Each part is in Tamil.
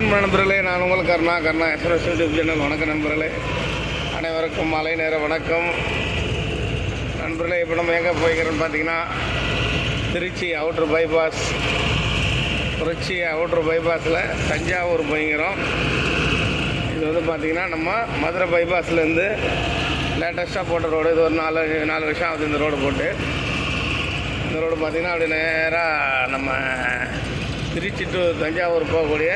நண்பர்களே நான் உங்கள் Karna. Karna express YouTube channel. வணக்கம் நண்பர்களே. அனைவருக்கும் மாலை நேர வணக்கம். நண்பர்களே இப்போ நம்ம எங்கே போய்க்கிறோன்னு பார்த்தீங்கன்னா Trichy outer bypass Trichy outer பைபாஸில் Thanjavur போய்க்கிறோம். இது வந்து பார்த்திங்கன்னா நம்ம மதுரை பைபாஸ்லேருந்து லேட்டஸ்ட்டாக போட்ட ரோடு இது ஒரு நாலு நாலு வருஷம் ஆகுது இந்த ரோடு போட்டு. இந்த ரோடு பார்த்திங்கன்னா அப்படி நேராக நம்ம திருச்சி டு தஞ்சாவூர் போகக்கூடிய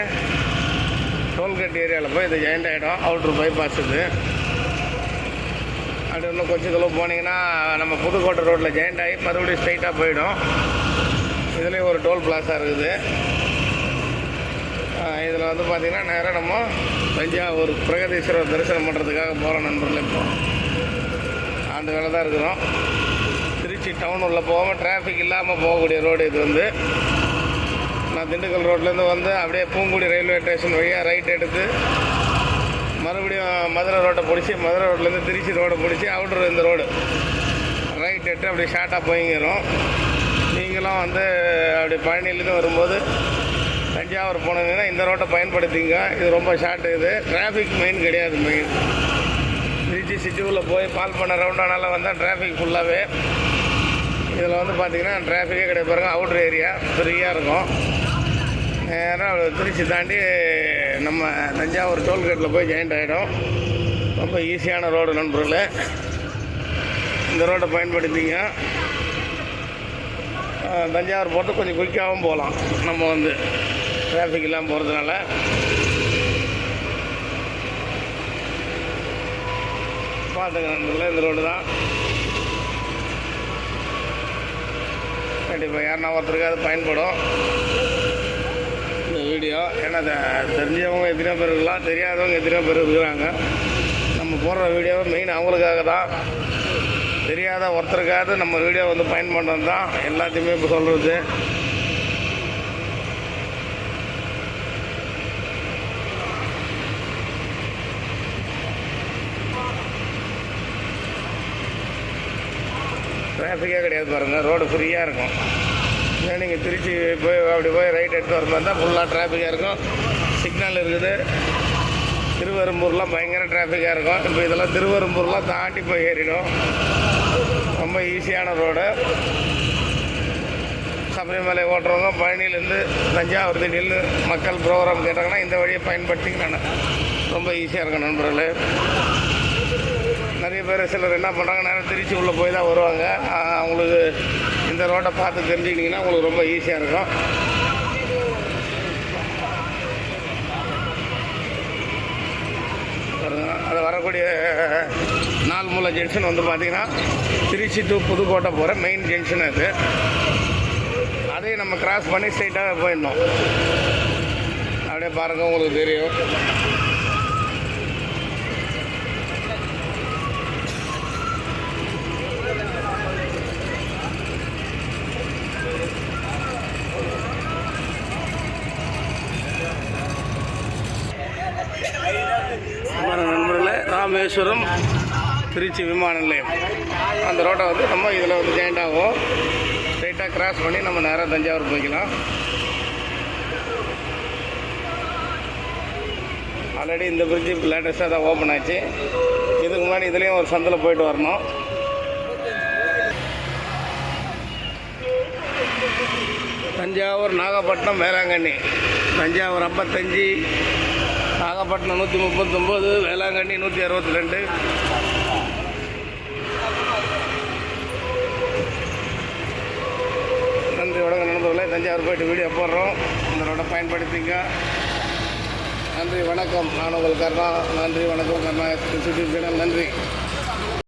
டோல்கேட் ஏரியாவில் போய் இது ஜாயிண்ட் ஆகிடும் அவுட்ரு பைபாஸ் இது. அப்படி இன்னும் கொஞ்சம் தூரம் போனீங்கன்னா நம்ம புதுக்கோட்டை ரோட்டில் ஜாயிண்ட் ஆகி மறுபடியும் ஸ்ட்ரைட்டாக போயிடும். இதுலேயும் ஒரு டோல் பிளாஸாக இருக்குது. இதில் வந்து பார்த்திங்கன்னா நேராக நம்ம தஞ்சாவூர் பிரகதீஸ்வரர் தரிசனம் பண்ணுறதுக்காக போகிற நண்பர்கள் இப்போ. அந்த வேலை தான் இருக்கிறோம். திருச்சி டவுன் உள்ளே போகாமல் டிராஃபிக் இல்லாமல் போகக்கூடிய ரோடு இது வந்து. நான் திண்டுக்கல் ரோட்லேருந்து வந்து அப்படியே பூங்குடி ரயில்வே ஸ்டேஷன் வழியாக ரைட் எடுத்து மறுபடியும் மதுரை ரோட்டை பிடிச்சி மதுரை ரோட்லேருந்து திருச்சி ரோடை பிடிச்சி அவுட்ரு இந்த ரோடு ரைட் எடுத்து அப்படியே ஷார்ட்டாக போய்ங்கிறோம் நீங்களும் வந்து அப்படி பழனிலேருந்து வரும்போது தஞ்சாவூர் போனீங்கன்னா இந்த ரோட்டை பயன்படுத்திங்க. இது ரொம்ப ஷார்ட் இது. டிராஃபிக் மெயின் கிடையாது மெயின் திருச்சி சிட்டிக்குள்ளே போய் பால் பண்ண ரவுண்டானால வந்தால் டிராஃபிக் ஃபுல்லாகவே இதில் வந்து பார்த்திங்கன்னா டிராஃபிக்கே கிடையாது பாருங்கள் அவுட்ரு ஏரியா ஃப்ரீயாக இருக்கும். நேராக திருச்சி தாண்டி நம்ம தஞ்சாவூர் டோல்கேட்டில் போய் ஜாயிண்ட் ஆகிடும் ரொம்ப ஈஸியான ரோடு நண்பர்களே. இந்த ரோட்டை பயன்படுத்திங்க. தஞ்சாவூர் போகிறது கொஞ்சம் குயிக்காகவும் போகலாம். நம்ம வந்து டிராஃபிக் இல்லாமல் போகிறதுனால பார்த்துங்க நண்பர்களே இந்த ரோடு தான். கண்டிப்பாக யாருன்னா ஒருத்தருக்கு அது பயன்படும். வீடியோ ஏன்னா தெரிஞ்சவங்க எத்தனை பேர் இருக்கலாம். தெரியாதவங்க எத்தனை பேர் இருக்கிறாங்க. நம்ம போடுற வீடியோ மெயின் அவங்களுக்காக தான். தெரியாத ஒருத்தருக்காவது நம்ம வீடியோ வந்து பயன்படுறது தான். எல்லாத்தையுமே இப்போ சொல்கிறது டிராஃபிக்கே கிடையாது பாருங்கள் ரோடு ஃப்ரீயாக இருக்கும். இதே நீங்கள் திருச்சி போய் அப்படி போய் ரைட் எடுத்து வர மாதிரி தான் ஃபுல்லாக டிராஃபிக்காக இருக்கும். சிக்னல் இருக்குது. திருவெரும்பூர்லாம் பயங்கர டிராஃபிக்காக இருக்கும். இப்போ இதெல்லாம் திருவெரும்பூர்லாம் தாண்டி போய் ஏறிடும். ரொம்ப ஈஸியான ரோடு சபரிமலை ஓட்டுறவங்க பழனிலேருந்து தஞ்சாவூர் திடீர்னு மக்கள் ப்ரோக்ராம் கேட்டாங்கன்னா இந்த வழியை பயன்படுத்திங்கன்னா ரொம்ப ஈஸியாக இருக்கும் நண்பர்களே. நிறைய பேர் சிலர் என்ன பண்ணுறாங்க நேரம் திருச்சி உள்ளே போய் தான் வருவாங்க. அவங்களுக்கு இந்த ரோட்டை பார்த்து தெரிஞ்சுக்கிட்டிங்கன்னா உங்களுக்கு ரொம்ப ஈஸியாக இருக்கும். அது வரக்கூடிய நாலு மூலை ஜங்ஷன் வந்து பார்த்தீங்கன்னா திருச்சி டு புதுக்கோட்டை போகிற மெயின் ஜங்ஷன் அது. அதையும் நம்ம கிராஸ் பண்ணி ஸ்ட்ரைட்டாக போயிடணும். அப்படியே பாருங்கள் உங்களுக்கு தெரியும். ராமேஸ்வரம் திருச்சி விமான நிலையம். அந்த ரோட்டை வந்து நம்ம இதில் வந்து ஜாயிண்ட் ஆகும். ஸ்ட்ரைட்டாக கிராஸ் பண்ணி நம்ம நேராக தஞ்சாவூர் போய்க்கலாம். ஆல்ரெடி இந்த பிரிட்ஜு லேட்டஸ்ட்டாக தான் ஓப்பன் ஆச்சு. இதுக்கு முன்னாடி இதுலேயும் ஒரு சந்தில் போயிட்டு வரணும். தஞ்சாவூர் நாகப்பட்டினம் வேளாங்கண்ணி. தஞ்சாவூர் ஐம்பத்தஞ்சு நாகப்பட்டினம் நூற்றி முப்பத்தொம்போது வேளாங்கண்ணி நூற்றி அறுபத்தி ரெண்டு நன்றி வணக்கம் நண்பர்களே. தஞ்சாவூர் போயிட்டு வீடியோ போடுறோம். இந்த பயன்படுத்திங்க. நன்றி வணக்கம். நான் உங்கள் கர்ணா. நன்றி வணக்கம். கர்ணா. யூடியூப் சேனல் நன்றி.